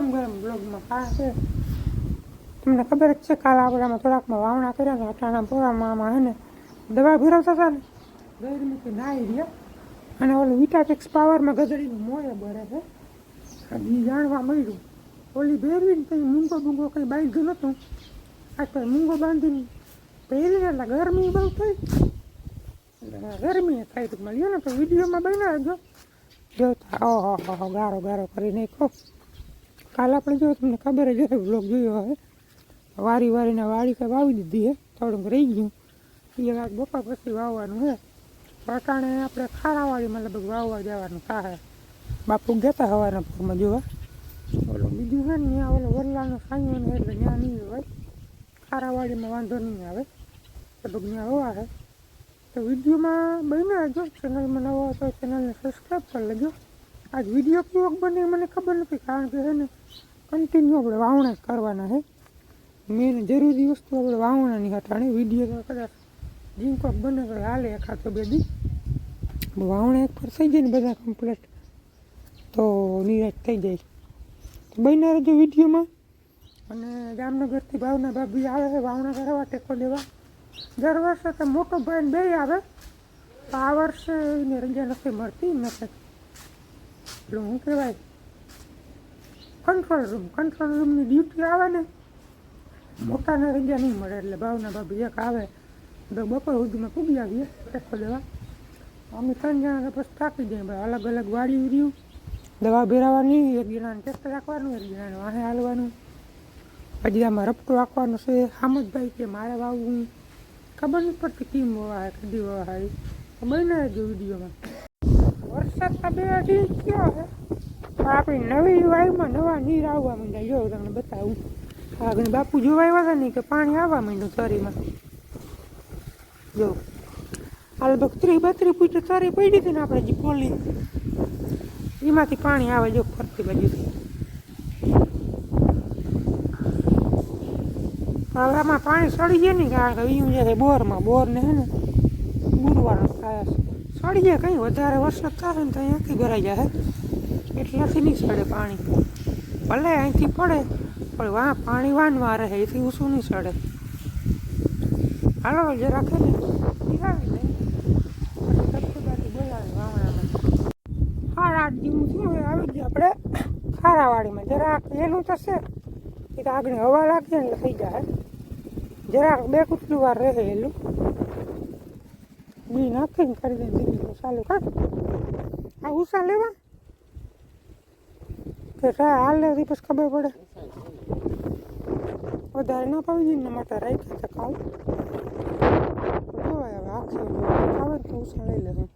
ગરમ ગરમ બ્લોગમાં છે તમને ખબર જ છે કાલ આપણે આમાં થોડાકમાં વાવણા કર્યા હતા અટાણા પોરામાં હે ને દવા ભેરવતા હતા ને. ગરમીથી નાહી રહ્યા. અને ઓલું વિટાટેક્સ પાવરમાં ગધડીનું મોએ બરે છે. એ જાણવા મળ્યું. ઓલી ભેરવીને કંઈ મૂંગો બૂંગો કંઈ બાંધ્યું નહોતું. આ તો મૂંગો બાંધીને પહેરી એટલે ગરમી બહુ થઈ. એટલે ગરમી થાય તો મળ્યો ને તો. વિડીયોમાં બનાવજો જોતા ઓહો ગારો ગારો કરી નાખો કાલ આપણે જો તમને ખબર જ હશે બ્લોગ જોયો હવે વારી વારીને વાડી કંઈ વાવી દીધી હે થોડુંક રહી ગયું. એ વાત બપોર પછી વાવવાનું હે. અટાણે આપણે ખારાવાડીમાં લગભગ વાવવા જવાનું થાય બાપુ ગયા હવાના પૂરમાં જોવા ઓલો બીજું છે ને ત્યાં ઓલો વરલાનો સાંયો ને એટલે ત્યાં નહીં હોય. ખારાવાડીમાં વાંધો નહીં આવે. લગભગ ત્યાં હવા છે તો વિડીયોમાં બન્યા જો ચેનલમાં નવો હોય તો ચેનલને સબસ્ક્રાઈબ કરી લેજો. આજ વીડિયો કેવો બને મને ખબર નથી કારણ કે છે ને કન્ટિન્યુ આપણે વાવણા જ કરવાના છે. મેન જરૂરી વસ્તુ આપણે વાવણાની હટાણી વીડિયો તો કદાચ જીંકોક બને તો હાલે એકાદ બે દી. વાવણા એક પર થઈ જાય ને બધા કમ્પ્લીટ તો નિરાશ થઈ જાય. તો બન્યા રહેજો વિડીયોમાં અને જામનગરથી ભાવના ભાભી આવે છે, વાવણા કરવા ટેકો દેવા દર વર્ષે તો મોટો ભાઈ ને બે આવે. તો આ વર્ષે એને રજા નથી મળતી નથી એટલે શું કહેવાય કંટ્રોલ રૂમ કંટ્રોલ રૂમની ડ્યુટી આવે ને મોટાને રજા નહીં મળે એટલે ભાવના ભાભી એક આવે તો બપોર સુધીમાં પૂગી આવીએ ટેકો દેવા અમે ત્રણ જણા પછી થાકી જાય ભાઈ અલગ અલગ વાડી રહ્યું. દવા ભેરાવાની એક જણાને ટ્રેક્ટર રાખવાનું એક જણાને વાહે હાલવાનું. પછી આમાં રપટું રાખવાનું છે. હામદભાઈ કે મારે વાવવું. ખબર નથી પડતી કેમ વવાય કદી વવાય બને જો વિડીયોમાં. વરસાદ તો બે અઢી થયો છે આપણી નવી વાયુમાં નવા નીર આવવા માંડ્યા. જો, તમને બતાવું. આગળ બાપુ જોવા આવ્યા હતા નહીં કે પાણી આવવા માંડ્યું તરીમાં. જો, હાલ ત્રીસ બત્રીસ ફૂટ તરી પડી હતી ને આપણે જે ખોલી. એમાંથી પાણી આવે જો, ફરતી બાજુથી હવે આમાં પાણી સડી જાય ને, કારણ કે ઈયું જે બોરમાં બોરમાં બોરને હે ને બુરવાનો થાય સડી જાય, કંઈ વધારે વરસાદ થાય ને તો અહીંયાથી ભરાઈ જાય એટલાથી નહીં સડે પાણી. ભલે અહીંથી પડે, પણ વાં, પાણી વાનવા રહે, એથી ઊંચું નહીં સડે હાલો, જે રાખે ને નિરાવી લે પછી ધબધબાથી બોલાવે વાવણામાં. સાડા આઠ જેવું થયું, હવે આવી ગયા આપણે ખારાવાડીમાં. જરાક એનું તો છે. એ તો આગળ હવા લાગે ને એટલે થઈ જાય જરાક બે કુટલું વાર રહે એલું. બી નાખીને કરી દે દીકરી ચાલુ કર. આ ઉષા લેવા? કે કા હાલ પછી ખબર પડે. વધારે ન પાવી દઈએ ને માટે રાખી હતા કાલ. જોવાય હવે આખી આવે ને તો ઉષા લઈ લેવું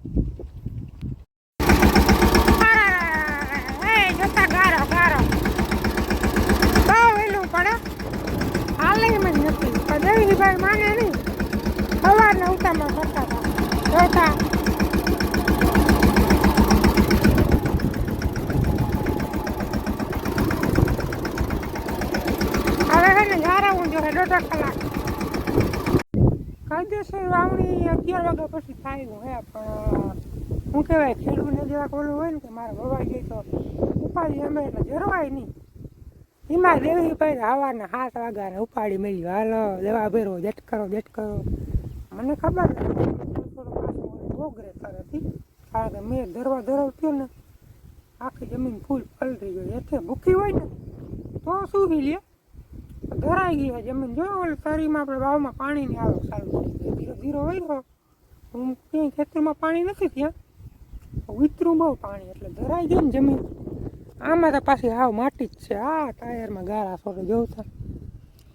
માને નહીં. સવારના ઉતામાં કરતા હવે છે ને કલાક. કાયદેસર વાવણી અગિયાર વાગ્યા પછી થાય હે, પણ શું કહેવાય, ખેડૂતને જેવા ઓલું હોય ને કે મારે વવાઈ ગઈ તો ઉપાડી અમે એટલે જરવાય નહીં. હિમા દેવી ભાઈ આવવાના સાત વાગ્યા ઉપાડી મેળ્યું હાલો, દવા ભેરો જટ કરો જટ કરો મને ખબર ઓગરે તરફથી કારણ કે મેં ધરવા ધરવ ને, આખી જમીન ફૂલ પલટી ગઈ. એટલે ભૂખી હોય ને, તો શું બી લે ધરાઈ ગઈ જમીન જો ઓલી શરીરમાં આપણે વાવમાં પાણી નહીં આવે સારું ધીરો ધીરો હોય હું ક્યાંય ખેતરમાં પાણી નથી ત્યાં વિતરું બહુ પાણી, એટલે ધરાઈ ગયું ને જમીન. આમાં તો પાછી હાવ માટી જ છે. આ ટાયરમાં ગાળા છોડે જોતા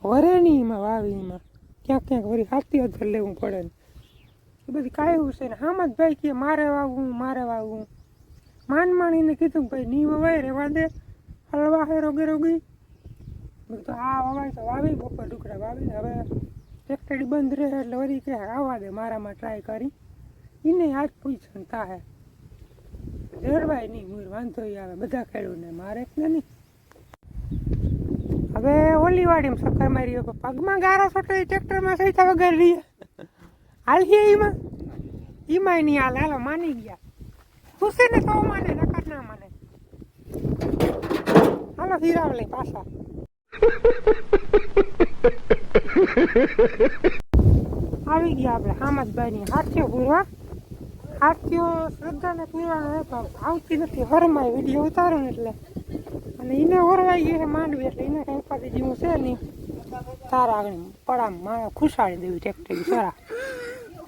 વરે નહીં એમાં વાવી એમાં ક્યાંક ક્યાંક વળી હાથી અધર લેવું પડે ને. એ બધી કાયું છે ને. આમ જ ભાઈ કે મારે વાવવું મારે વાવવું. માન માણીને કીધું ભાઈ નહીં વવાય રેવા દે. હલવા હે રોગે રોગી મેં તો આ વવાય તો વાવી, બપોર ઢુકડા વાવી હવે ફેક્ટરી બંધ રહે એટલે વળી કે આવવા દે, મારામાં ટ્રાય કરી. એને આજ પૂછન થાય. જરવાય નહીં, મૂર, વાંધો આવે, બધા ખેડૂતને મારે જ નહીં હવે ઓલી વાડીમાં સક્કર મારી હોય પગમાં ગારો છોટો એ ટ્રેક્ટરમાં સહિતા વગર રહીએ હાલીએ એમાં? એમાં નહીં હાલ, હાલો, માની ગયા. ખુશી ને, તો માને નકર ના માને. હાલો હીરાવ લઈ પાછા. આવી ગયા આપણે હામદભાઈની હાથીઓ પૂરવા. હાથીઓ શ્રદ્ધાને પૂરવાનો હતો. આવતી નથી. હરમાય વીડિયો ઉતારું ને એટલે. અને એને ઓરવાઈ ગયું છે માંડવી એટલે એને કંઈ ઉપાધિ જેવું છે નહીં. તારા આગળ પડામ મારા ખુશાળી દેવી ટેક્ટરી સારા.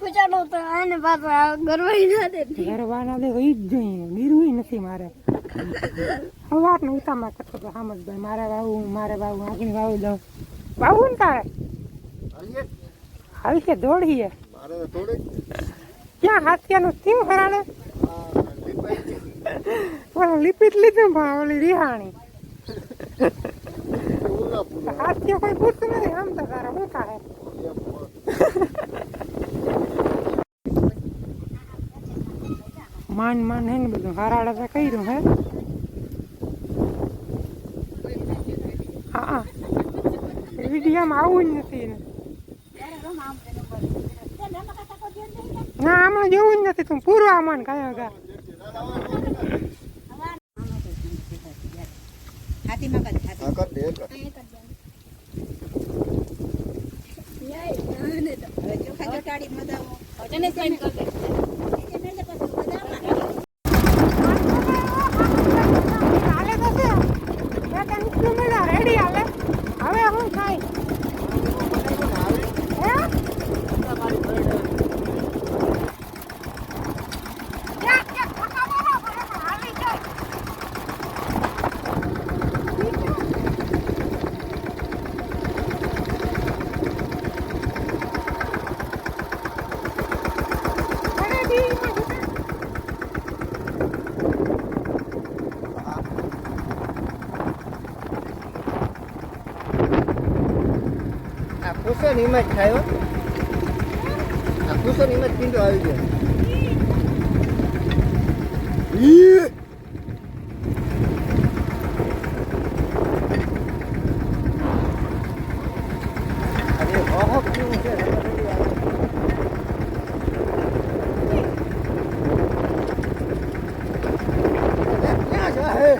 ખુચાડો તો આને પાછા ગરવાઈ ના દે ઘરવાના દે ઈ જ જોઈએ. ગીરવું નથી મારે. સવારનો ઉતામાં કરતો હતો હામદભાઈ મારે વાવું મારે વાવું આગળ વાવું દઉં વાવું ને તારે આવી છે દોડીએ. મારે થોડીક. ક્યાં હાથિયાનું થયું હરાણે? આ લીપાઈ છે. ઓલું લીપી જ લીધું પણ ઓલી રિહાણી. પૂરા પૂરા હાથિયો કોઈ પૂછતું નથી આમ તો તારે શું થાય? એમ પણ. માન માન હે ને બધું હરાડે તો કર્યું હે હા હા વિડીયામાં આવું જ નથી. ને, આમાં જેવું જ નથી. તું પૂરું આમાં કદ કર. હવે ચોખા ચોટાડી મદાવો તને સાઈન કર દે હાલે તો છે બે ત્રણ કિલોમીટર રેડી હાલે હવે શું થાય હે ક્યાં ક્યાં ધક્કા મારો પડે પણ હાલી જાય અરે દી આ ખુશો ની હિંમત થાય હો. આ ખુશો ની હિંમત પીંડો આવી ગયો ઈ! અરે ઓહો કેવું છે ક્યાં છે હે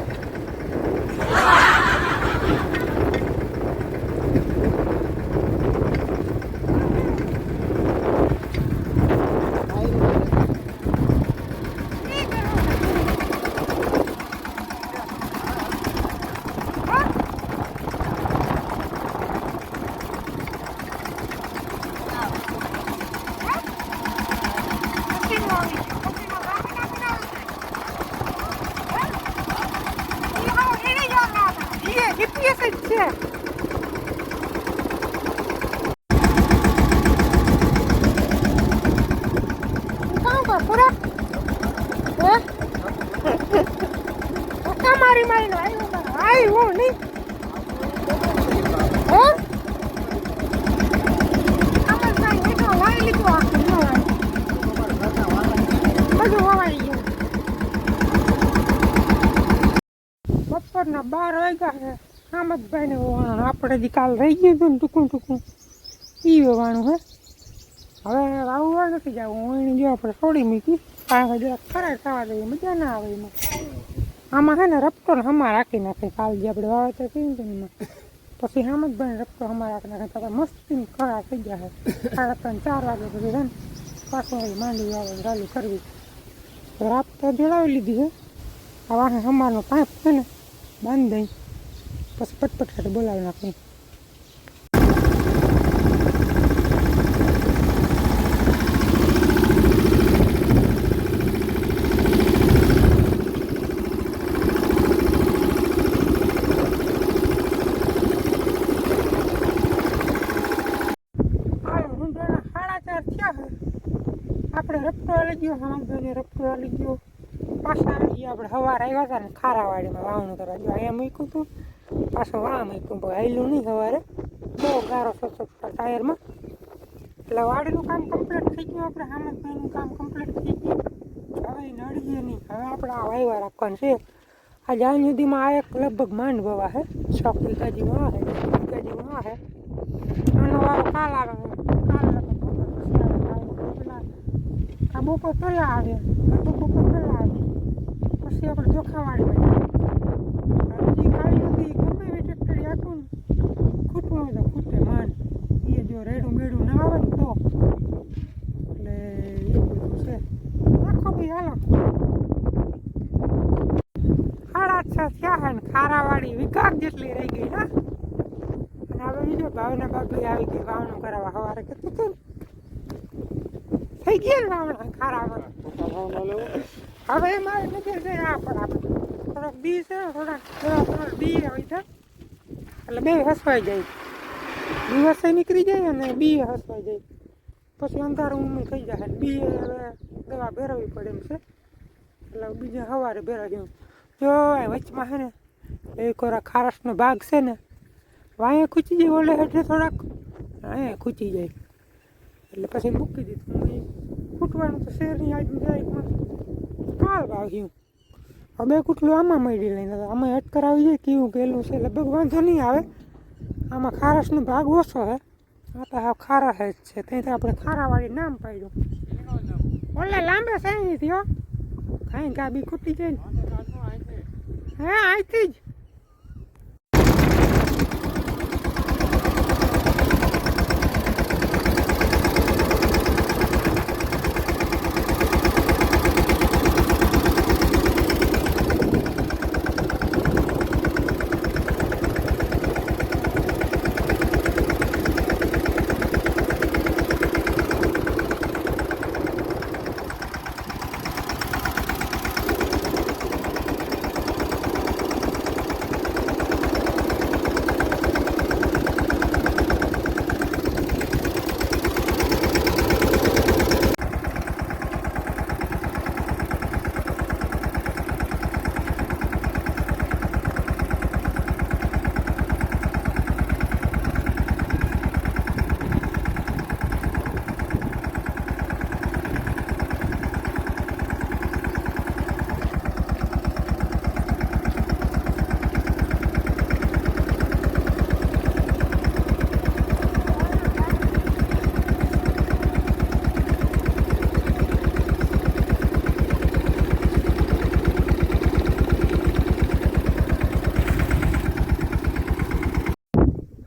છે. મારી મારીને આવ્યો નહીં. હે? આમાં કાંઈ નીકળો વાળી લીધું આખું ન વાળી. બધું વવાઈ ગયું. બપોરના બાર વાગ્યા છે આમદભાઈ ને વવાણું આપણે દી કાલ રહી ગયું હતું ને ટૂંકું ટૂંકું. ઈ વવાણું હે. હવે વાવવા નથી જવું હું એને જો આપણે છોડી મૂકી. કારણ કે જરાક ખરાબ થવા દઈએ મજા ના આવે એમાં. આમાં છે ને રપટો ને હમા રાખી નાખે. કાલ જે આપણે વાવેતર કર્યું હતું ને એમાં. પછી હામદભાઈ રપટો હમા રાખી નાખે. તો મસ્તી ખરાબ થઈ ગયા છે સાડા ત્રણ, ચાર વાગે પછી છે ને પાછું હવે માંડી વાવે ચાલુ કરવી. તો રાત તો જોડાવી લીધી છે આ વાહે હમારનો પાઇપ છે ને બાંધી દઈ પછી પટપટ સાથે બોલાવી નાખી આપણે રપટો આવી ગયો હમણાં રપટો આવી ગયો પાછા આવી ગયા આપણે સવારે આવ્યા હતા ને ખારાવાડીમાં વાવણું કરવા જો અહીંયા મૂક્યું હતું પાછું વામ પણ હાલ્યું નહીં સવારે બહુ ગારો સચોટ ટાયરમાં. એટલે વાડીનું કામ કમ્પ્લીટ થઈ ગયું આપણે. હામદભાઈનું કામ કમ્પ્લીટ થઈ ગયું. હવે નડીએ નહીં. હવે આપણે આ વાયવા રાખવાનું છે. આ જ્યાં સુધીમાં આ એક લગભગ માંડ વવા છે છ વીઘા જેવું આ છે વીઘા જેવું આ છે આનો વારો કાલ આવે. આ બપોર પહેલાં આવે. બપોર પહેલાં આવે. પછી આપણે ચોખાવાડી હજી કાળી હતી ગમે એવી ટ્રેક્ટરી આખું ને ખૂટવું હોય તો ખૂટે માન. એ જો રેડું બેડું ના આવે ને તો. એટલે એ બધું છે. આખો ભાઈ હાલો. સાડા છ થયા હે ને ખારાવાળી. વિકાસ જેટલી રહી ગઈ ના અને હવે બીજો ભાવના બાપી આવી ગઈ વાવણું કરાવવા. સવારે કીધું હતું ને. થઈ ગયા ને વાવણા ખારામાં હવે મારે નજર છે આ પર આપણે થોડોક બી છે, થોડાક થોડા થોડાક બી હોય છે. એટલે બે હસવાઈ જાય. દિવસે નીકળી જાય અને બી હસવાઈ જાય. પછી અંધારું ઊંઘ થઈ જાય. બી હવે દવા ભેરવવી પડે એમ છે. એટલે બીજા સવારે ભેરવી દઉં જો, આ વચમાં છે ને, એક ઓરા ખારસનો ભાગ છે ને વાંયે ખૂચી જાય ઓલે હેઠે થોડાક. અહીંયા ખૂચી જાય. એટલે પછી મૂકી દીધું. હું ઈ ફૂટવાનું તો શેરની આજુબાજુમાં કાલ વાવ્યું. હવે કુટલું આમાં મળી લઈને આમાં હેઠ કરાવી જાય કેવું ગયેલું છે. લગભગ વાંધો નહીં આવે. આમાં ખારસનો ભાગ ઓછો છે આ તો હા ખારા જ છે. ત્યાં આપણે ખારાવાળી નામ પાડ્યું. ઓલે લાંબે છે થયો કાંઈ ગાબી ખૂટી જાય ને. હે અહીંથી જ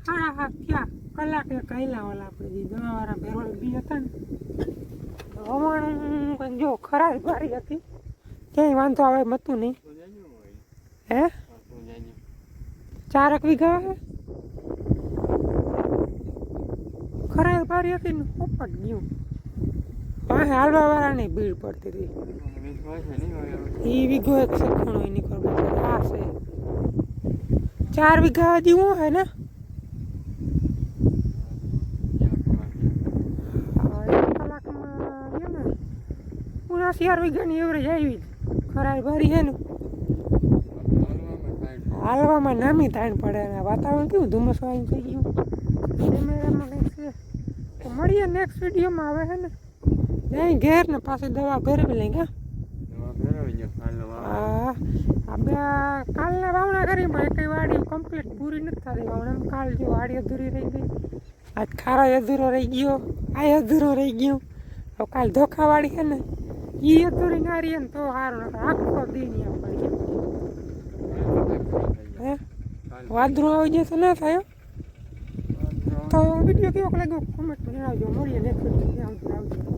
સાડા સાત થયા એક કહેલા ઓલા આપણે જે દવાવાળા ભેરોલ બી હતા ને હવાણું કંઈક જો ખરાબ ભારી હતી. ક્યાંય વાંધો આવે મતું નહીં. હે? ચારક વીઘા ખરાબ ભારી હતી ને પોપટ ગયું. પાસે હાલવા વાળાની ભીડ પડતી હતી. એ વીઘો એક સખણો ખબર આ છે. ચાર વીઘા હજી હું હે ને હા, એક કલાકમાં ગયા ને ઉના ચાર વીઘાની એવરેજ આવી. ખરાઈ ભરી છે ને. હાલવામાં નામી તાણ પડે અને વાતાવરણ કેવું ધુમ્મસ વાળું થઈ ગયું. કેમેરામાં કંઈક છે. તો મળીએ નેક્સ્ટ વિડીયોમાં આવે છે ને. નહીં ઘેર ને પાછી દવા ભેરવી લઈ ગયા હા. આ બે કાલના વાવણા કરી પણ એકઈ વાડી કમ્પ્લીટ પૂરી નથી થતી. વાવણા કાલ જો વાડી અધૂરી રહી ગઈ. આજ ખારો અધૂરો રહી ગયો. આ અધૂરો રહી ગયો. કાલ ધોખાવાળી છે ને. એ અધૂરી ના રહીએ ને તો સારું આખો દી નહીં પડી હે? વાદળું આવી જાય તો ના થાય. તો વીડિયો કેવો લાગ્યો? કોમેન્ટ જણાવજો. મળીએ નેક્સ્ટ આવજો.